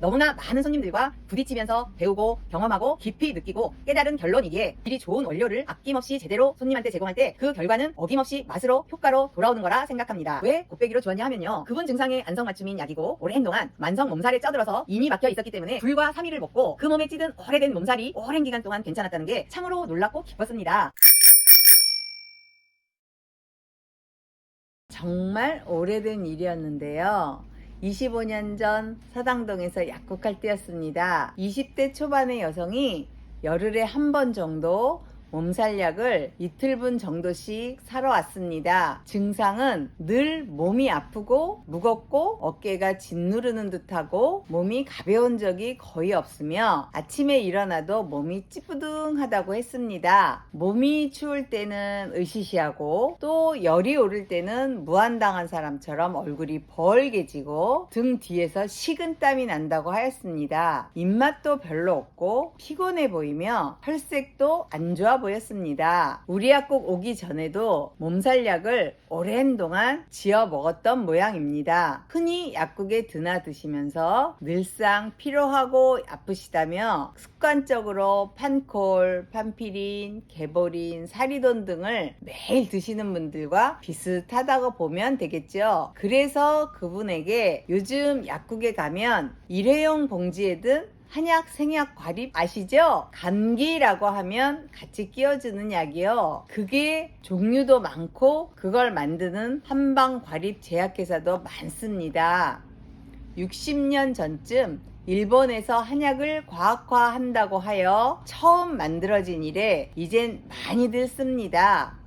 너무나 많은 손님들과 부딪히면서 배우고 경험하고 깊이 느끼고 깨달은 결론이기에 질이 좋은 원료를 아낌없이 제대로 손님한테 제공할 때 그 결과는 어김없이 맛으로 효과로 돌아오는 거라 생각합니다. 왜 곱빼기로 주었냐 하면요. 그분 증상에 안성맞춤인 약이고 오랜 동안 만성 몸살에 쪄들어서 인이 막혀 있었기 때문에 불과 3일을 먹고 그 몸에 찌든 오래된 몸살이 오랜 기간 동안 괜찮았다는 게 참으로 놀랍고 기뻤습니다. 정말 오래된 일이었는데요. 25년 전 서당동에서 약국할 때였습니다. 20대 초반의 여성이 열흘에 한 번 정도 몸살약을 이틀분 정도씩 사러 왔습니다. 증상은 늘 몸이 아프고 무겁고 어깨가 짓누르는 듯하고 몸이 가벼운 적이 거의 없으며 아침에 일어나도 몸이 찌뿌둥하다고 했습니다. 몸이 추울 때는 으시시하고 또 열이 오를 때는 무한당한 사람처럼 얼굴이 벌게지고 등 뒤에서 식은땀이 난다고 하였습니다. 입맛도 별로 없고 피곤해 보이며 혈색도 안 좋아 보였습니다. 우리 약국 오기 전에도 몸살약을 오랜 동안 지어 먹었던 모양입니다. 흔히 약국에 드나드시면서 늘상 피로하고 아프시다며 습관적으로 판콜, 판피린, 개보린, 사리돈 등을 매일 드시는 분들과 비슷하다고 보면 되겠죠. 그래서 그분에게 요즘 약국에 가면 일회용 봉지에 든 한약 생약 과립 아시죠? 감기라고 하면 같이 끼워주는 약이요. 그게 종류도 많고 그걸 만드는 한방 과립 제약회사도 많습니다. 60년 전쯤 일본에서 한약을 과학화한다고 하여 처음 만들어진 이래 이젠 많이들 씁니다.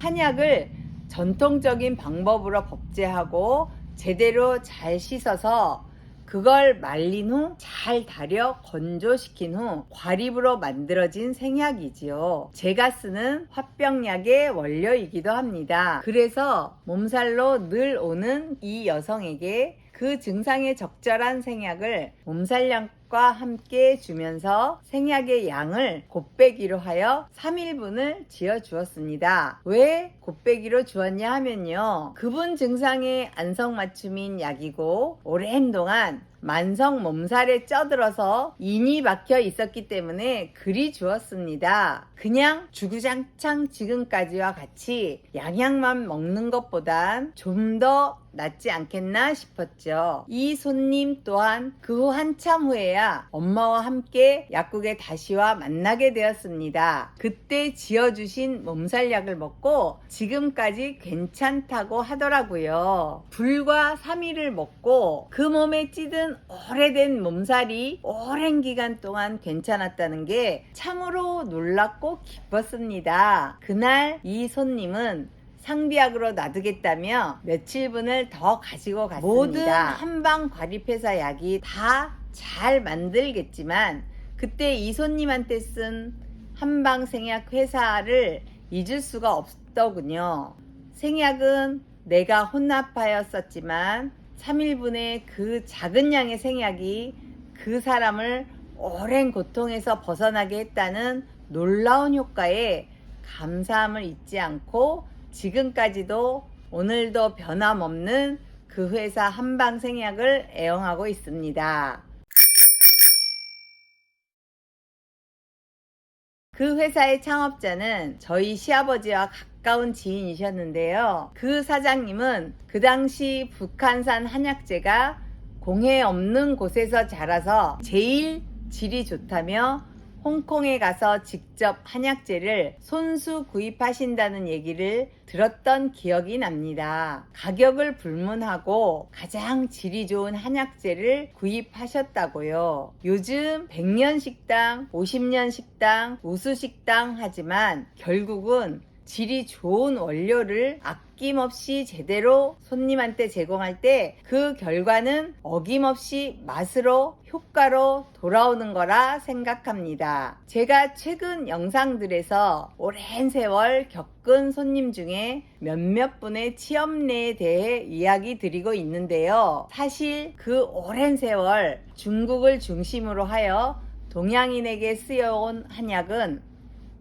한약을 전통적인 방법으로 법제하고 제대로 잘 씻어서 그걸 말린 후잘 달여 건조시킨 후 과립으로 만들어진 생약이지요. 제가 쓰는 화병약의 원료이기도 합니다. 그래서 몸살로 늘 오는 이 여성에게 그 증상에 적절한 생약을 몸살약 과 함께 주면서 생약의 양을 곱빼기로 하여 3일분을 지어 주었습니다. 왜 곱빼기로 주었냐 하면요. 그분 증상에 안성맞춤인 약이고 오랜 동안 만성 몸살에 쪄들어서 인이 박혀 있었기 때문에 그리 주었습니다. 그냥 주구장창 지금까지와 같이 양약만 먹는 것보단 좀 더 낫지 않겠나 싶었죠. 이 손님 또한 그 후 한참 후에야 엄마와 함께 약국에 다시 와 만나게 되었습니다. 그때 지어주신 몸살약을 먹고 지금까지 괜찮다고 하더라고요. 불과 3일을 먹고 그 몸에 찌든 오래된 몸살이 오랜 기간 동안 괜찮았다는 게 참으로 놀랍고 기뻤습니다. 그날 이 손님은 상비약으로 놔두겠다며 며칠분을 더 가지고 갔습니다. 모든 한방 과립회사 약이 다 잘 만들겠지만 그때 이 손님한테 쓴 한방 생약 회사를 잊을 수가 없더군요. 생약은 내가 혼납하였었지만 3일분의 그 작은 양의 생약이 그 사람을 오랜 고통에서 벗어나게 했다는 놀라운 효과에 감사함을 잊지 않고 지금까지도 오늘도 변함없는 그 회사 한방 생약을 애용하고 있습니다. 그 회사의 창업자는 저희 시아버지와 가까운 지인이셨는데요. 그 사장님은 그 당시 북한산 한약재가 공해 없는 곳에서 자라서 제일 질이 좋다며 홍콩에 가서 직접 한약재를 손수 구입하신다는 얘기를 들었던 기억이 납니다. 가격을 불문하고 가장 질이 좋은 한약재를 구입하셨다고요. 요즘 100년 식당, 50년 식당, 우수 식당 하지만 결국은 질이 좋은 원료를 아낌없이 제대로 손님한테 제공할 때 그 결과는 어김없이 맛으로 효과로 돌아오는 거라 생각합니다. 제가 최근 영상들에서 오랜 세월 겪은 손님 중에 몇몇 분의 취업례에 대해 이야기 드리고 있는데요. 사실 그 오랜 세월 중국을 중심으로 하여 동양인에게 쓰여온 한약은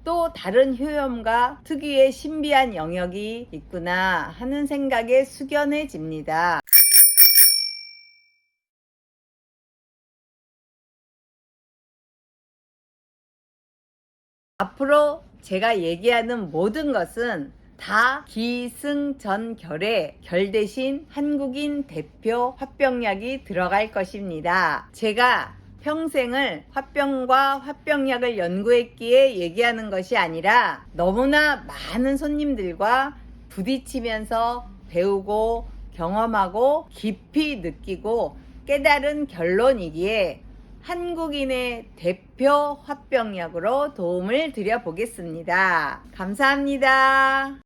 또 다른 효염과 특유의 신비한 영역이 있구나 하는 생각에 숙연해집니다. 앞으로 제가 얘기하는 모든 것은 다 기승전결의 결 대신 한국인 대표 화병약이 들어갈 것입니다. 제가 평생을 화병과 화병약을 연구했기에 얘기하는 것이 아니라 너무나 많은 손님들과 부딪히면서 배우고 경험하고 깊이 느끼고 깨달은 결론이기에 한국인의 대표 화병약으로 도움을 드려 보겠습니다. 감사합니다.